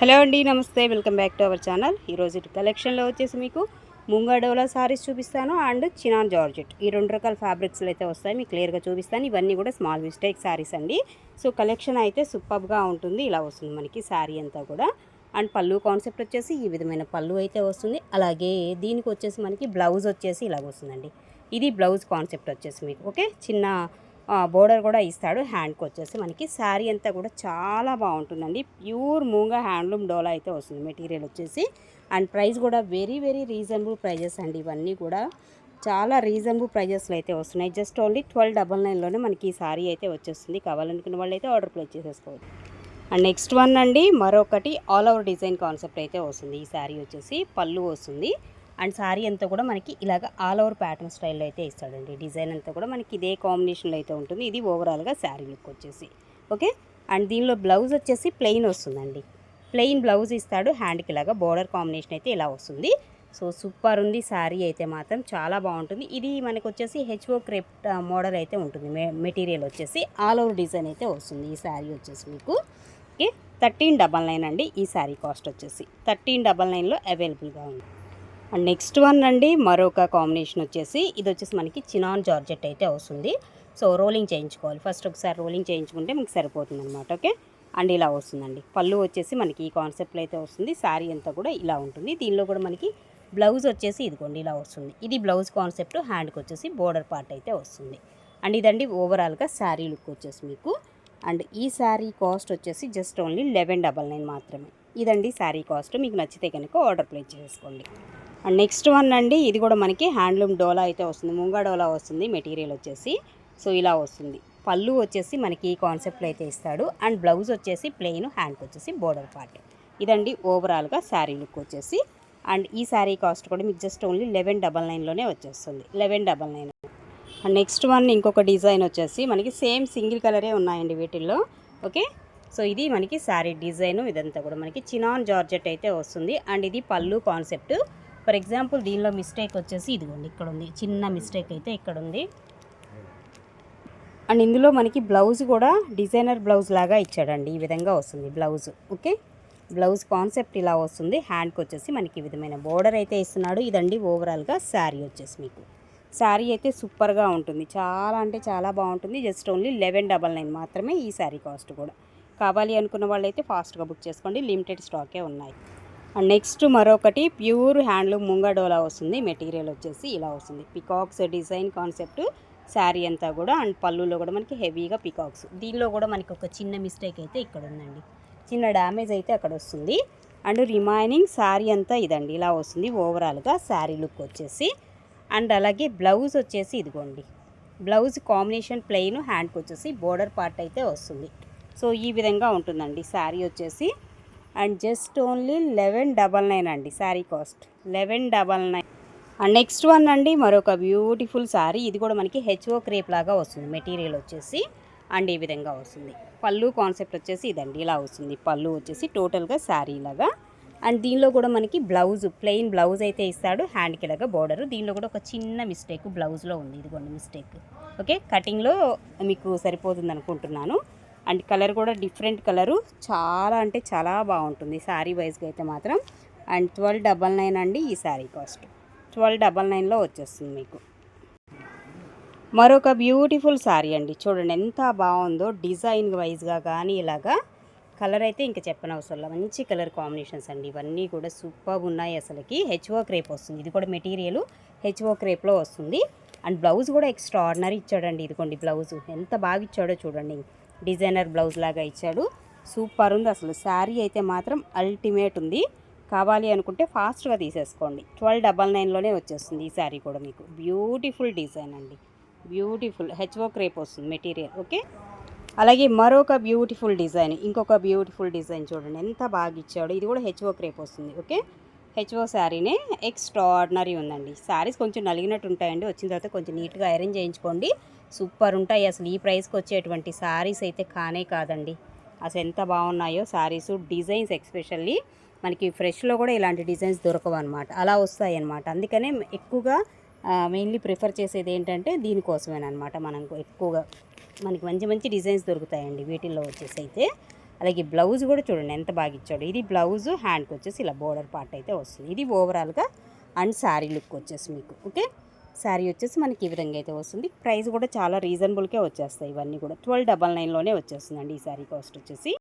Hello అండి నమస్తే. Welcome back to our channel. ఈరోజు కలెక్షన్లో వచ్చేసి మీకు ముంగా డోలా సారీస్ చూపిస్తాను అండ్ చినాన్ జార్జెట్. ఈ రెండు రకాల ఫ్యాబ్రిక్స్లు అయితే వస్తాయి మీకు క్లియర్గా చూపిస్తాను. ఇవన్నీ కూడా స్మాల్ మిస్టేక్ సారీస్ అండి. సో కలెక్షన్ అయితే సూపర్గా ఉంటుంది. ఇలా వస్తుంది మనకి శారీ అంతా కూడా. అండ్ పళ్ళు కాన్సెప్ట్ వచ్చేసి ఈ విధమైన పళ్ళు అయితే వస్తుంది. అలాగే దీనికి వచ్చేసి మనకి బ్లౌజ్ వచ్చేసి ఇలాగ వస్తుందండి. ఇది బ్లౌజ్ కాన్సెప్ట్ వచ్చేసి మీకు ఓకే? చిన్న బోర్డర్ కూడా ఇస్తాడు. హ్యాండ్కి వచ్చేసి మనకి శారీ అంతా కూడా చాలా బాగుంటుందండి. ప్యూర్ మూంగా హ్యాండ్లూమ్ డోలా అయితే వస్తుంది మెటీరియల్ వచ్చేసి. అండ్ ప్రైస్ కూడా వెరీ వెరీ రీజనబుల్ ప్రైజెస్ అండి ఇవన్నీ కూడా. చాలా రీజనబుల్ ప్రైజెస్లో అయితే వస్తున్నాయి. జస్ట్ ఓన్లీ ట్వెల్వ్ డబల్ నైన్లోనే మనకి ఈ సారీ అయితే వచ్చేస్తుంది. కావాలనుకున్న వాళ్ళు అయితే ఆర్డర్ ప్లేస్ చేసేసుకోవచ్చు. అండ్ నెక్స్ట్ వన్ అండి మరొకటి ఆల్ ఓవర్ డిజైన్ కాన్సెప్ట్ అయితే వస్తుంది. ఈ శారీ వచ్చేసి పళ్ళు వస్తుంది. అండ్ శారీ అంతా కూడా మనకి ఇలాగ ఆల్ ఓవర్ ప్యాటర్న్ స్టైల్లో అయితే ఇస్తాడండి. డిజైన్ అంతా కూడా మనకి ఇదే కాంబినేషన్లో అయితే ఉంటుంది. ఇది ఓవరాల్గా శారీ లుక్ వచ్చేసి. ఓకే? అండ్ దీనిలో బ్లౌజ్ వచ్చేసి ప్లెయిన్ వస్తుందండి. ప్లెయిన్ బ్లౌజ్ ఇస్తాడు. హ్యాండ్కి ఇలాగా బోర్డర్ కాంబినేషన్ అయితే ఇలా వస్తుంది. సో సూపర్ ఉంది. శారీ అయితే మాత్రం చాలా బాగుంటుంది. ఇది మనకు వచ్చేసి హెచ్ఓ క్రేప్ మోడల్ అయితే ఉంటుంది. మె మెటీరియల్ వచ్చేసి ఆల్ ఓవర్ డిజైన్ అయితే వస్తుంది ఈ శారీ వచ్చేసి మీకు. ఓకే? థర్టీన్ డబల్ నైన్ అండి ఈ శారీ కాస్ట్ వచ్చేసి. థర్టీన్ డబల్ నైన్లో అవైలబుల్గా ఉంది. అండ్ నెక్స్ట్ వన్ అండి మరొక కాంబినేషన్ వచ్చేసి ఇది వచ్చేసి మనకి చినాన్ జార్జెట్ అయితే వస్తుంది. సో రోలింగ్ చేయించుకోవాలి. ఫస్ట్ ఒకసారి రోలింగ్ చేయించుకుంటే మీకు సరిపోతుంది అనమాట ఓకే? అండ్ ఇలా వస్తుందండి. పళ్ళు వచ్చేసి మనకి ఈ కాన్సెప్ట్లో అయితే వస్తుంది. శారీ అంతా కూడా ఇలా ఉంటుంది. దీనిలో కూడా మనకి బ్లౌజ్ వచ్చేసి ఇదిగోండి ఇలా వస్తుంది. ఇది బ్లౌజ్ కాన్సెప్ట్ హ్యాండ్కి వచ్చేసి బోర్డర్ పార్ట్ అయితే వస్తుంది. అండ్ ఇదండి ఓవరాల్గా శారీ లుక్ వచ్చేసి మీకు. అండ్ ఈ శారీ కాస్ట్ వచ్చేసి just only eleven double nine మాత్రమే. ఇదండి శారీ కాస్ట్. మీకు నచ్చితే కనుక ఆర్డర్ ప్లేస్ చేసుకోండి. అండ్ నెక్స్ట్ వన్ అండి ఇది కూడా మనకి హ్యాండ్లూమ్ డోలా అయితే వస్తుంది. ముంగా డోలా వస్తుంది మెటీరియల్ వచ్చేసి. సో ఇలా వస్తుంది. పళ్ళు వచ్చేసి మనకి ఈ కాన్సెప్ట్లో అయితే ఇస్తాడు. అండ్ బ్లౌజ్ వచ్చేసి ప్లెయిన్ హ్యాండ్కి వచ్చేసి బోర్డర్ పార్ట్. ఇదండి ఓవరాల్గా శారీ లుక్ వచ్చేసి. అండ్ ఈ శారీ కాస్ట్ కూడా మీకు జస్ట్ ఓన్లీ లెవెన్ డబల్ నైన్లోనే వచ్చేస్తుంది. Eleven double nine. And next one ఇంకొక డిజైన్ వచ్చేసి మనకి సేమ్ సింగిల్ కలరే ఉన్నాయండి వీటిల్లో. ఓకే? సో ఇది మనకి శారీ డిజైన్. ఇదంతా కూడా మనకి చినాన్ జార్జెట్ అయితే వస్తుంది. అండ్ ఇది పళ్ళు కాన్సెప్ట్. ఫర్ ఎగ్జాంపుల్ దీనిలో మిస్టేక్ వచ్చేసి ఇదిగోండి ఇక్కడ ఉంది చిన్న మిస్టేక్ అయితే ఇక్కడ ఉంది అండ్ ఇందులో మనకి బ్లౌజ్ కూడా డిజైనర్ బ్లౌజ్ లాగా ఇచ్చాడండి. ఈ విధంగా వస్తుంది బ్లౌజ్ ఓకే? బ్లౌజ్ కాన్సెప్ట్ ఇలా వస్తుంది. హ్యాండ్కి వచ్చేసి మనకి ఈ విధమైన బోర్డర్ అయితే ఇస్తున్నాడు. ఇదండి ఓవరాల్గా శారీ వచ్చేసి మీకు. శారీ అయితే సూపర్గా ఉంటుంది. చాలా అంటే చాలా బాగుంటుంది. Just only eleven double nine మాత్రమే ఈ శారీ కాస్ట్ కూడా. కావాలి అనుకున్న వాళ్ళైతే ఫాస్ట్గా బుక్ చేసుకోండి. లిమిటెడ్ స్టాకే ఉన్నాయి. నెక్స్ట్ మరొకటి ప్యూర్ హ్యాండ్లూమ్ ముంగడోలా వస్తుంది. మెటీరియల్ వచ్చేసి ఇలా వస్తుంది. పికాక్స్ డిజైన్ కాన్సెప్ట్ శారీ అంతా కూడా అండ్ పళ్ళులో కూడా మనకి హెవీగా పికాక్స్. దీనిలో కూడా మనకి ఒక చిన్న మిస్టేక్ అయితే ఇక్కడ ఉందండి. చిన్న డ్యామేజ్ అయితే అక్కడ వస్తుంది. అండ్ రిమైనింగ్ శారీ అంతా ఇదండి. ఇలా వస్తుంది. ఓవరాల్గా శారీ లుక్ వచ్చేసి. అండ్ అలాగే బ్లౌజ్ వచ్చేసి ఇదిగోండి. బ్లౌజ్ కాంబినేషన్ ప్లెయిన్ హ్యాండ్కి వచ్చేసి బోర్డర్ పార్ట్ అయితే వస్తుంది. సో ఈ విధంగా ఉంటుందండి. శారీ వచ్చేసి and just only eleven double nine అండి sari cost. Eleven double nine. And next one అండి మరొక బ్యూటిఫుల్ శారీ ఇది కూడా మనకి హెచ్ఓ క్రేప్ లాగా వస్తుంది మెటీరియల్ వచ్చేసి. అండ్ ఈ విధంగా వస్తుంది. పళ్ళు కాన్సెప్ట్ వచ్చేసి ఇదండి ఇలా వస్తుంది. పళ్ళు వచ్చేసి టోటల్గా శారీ లాగా. అండ్ దీనిలో కూడా మనకి బ్లౌజ్ ప్లెయిన్ బ్లౌజ్ అయితే ఇస్తాడు హ్యాండ్కి ఇలాగా బోర్డర్. దీనిలో కూడా ఒక చిన్న మిస్టేక్ బ్లౌజ్లో ఉంది ఇదిగోండి మిస్టేక్. ఓకే కటింగ్లో మీకు సరిపోతుంది అనుకుంటున్నాను అండ్ కలర్ కూడా డిఫరెంట్ కలరు. చాలా అంటే చాలా బాగుంటుంది శారీ వైజ్గా అయితే మాత్రం. అండ్ ట్వెల్వ్ డబల్ నైన్ అండి ఈ శారీ కాస్ట్. ట్వెల్వ్ డబల్ నైన్లో వచ్చేస్తుంది మీకు. మరొక బ్యూటిఫుల్ శారీ అండి. చూడండి ఎంత బాగుందో డిజైన్ వైజ్గా కానీ ఇలాగా. కలర్ అయితే ఇంకా చెప్పనవసరం మంచి కలర్ కాంబినేషన్స్ అండి. ఇవన్నీ కూడా సూపర్ ఉన్నాయి అసలుకి. హెచ్ఓ క్రేప్ వస్తుంది. ఇది కూడా మెటీరియల్ హెచ్ఓ క్రేప్లో వస్తుంది. అండ్ బ్లౌజ్ కూడా ఎక్స్ట్రా ఆర్డినరీ ఇచ్చాడండి. ఇదిగోండి బ్లౌజ్. ఎంత బాగా ఇచ్చాడో చూడండి. డిజైనర్ బ్లౌజ్ లాగా ఇచ్చాడు. సూపర్ ఉంది అసలు. శారీ అయితే మాత్రం అల్టిమేట్ ఉంది. కావాలి అనుకుంటే ఫాస్ట్గా తీసేసుకోండి. ట్వెల్వ్ డబల్ నైన్లోనే వచ్చేస్తుంది ఈ శారీ కూడా మీకు. బ్యూటిఫుల్ డిజైన్ అండి. బ్యూటిఫుల్ హెచ్ఓ క్రేప్ వస్తుంది మెటీరియల్ ఓకే అలాగే మరొక బ్యూటిఫుల్ డిజైన్ ఇంకొక బ్యూటిఫుల్ డిజైన్ చూడండి. ఎంత బాగా ఇచ్చాడు. ఇది కూడా హెచ్ఓ క్రేప్ వస్తుంది ఓకే హెచ్ఓ శారీనే ఎక్స్ట్రాడినరీ ఉందండి. శారీస్ కొంచెం నలిగినట్టు ఉంటాయండి. వచ్చిన తర్వాత కొంచెం నీట్గా అరేంజ్ చేయించుకోండి. సూపర్ ఉంటాయి. అసలు ఈ ప్రైస్కి వచ్చేటువంటి శారీస్ అయితే కానే కాదండి. అసలు ఎంత బాగున్నాయో శారీస్ డిజైన్స్ ఎక్స్పెషల్లీ మనకి ఫ్రెష్లో కూడా ఇలాంటి డిజైన్స్ దొరకవు అనమాట అలా వస్తాయి అనమాట అందుకనే ఎక్కువగా మెయిన్లీ ప్రిఫర్ చేసేది ఏంటంటే దీనికోసమేనమాట మనం ఎక్కువగా మనకి మంచి మంచి డిజైన్స్ దొరుకుతాయండి. వీటిల్లో వచ్చేసి అయితే అలాగే బ్లౌజ్ కూడా చూడండి ఎంత బాగా ఇచ్చాడు. ఇది బ్లౌజ్ హ్యాండ్కి వచ్చేసి ఇలా బోర్డర్ పార్ట్ అయితే వస్తుంది. ఇది ఓవరాల్గా అండ్ శారీ లుక్ వచ్చేసి మీకు. ఓకే? శారీ వచ్చేసి మనకి ఈ విధంగా అయితే వస్తుంది. ప్రైస్ కూడా చాలా రీజనబుల్కే వచ్చేస్తాయి ఇవన్నీ కూడా. ట్వెల్వ్ డబల్ నైన్లోనే వచ్చేస్తుందండి ఈ శారీ కాస్ట్ వచ్చేసి.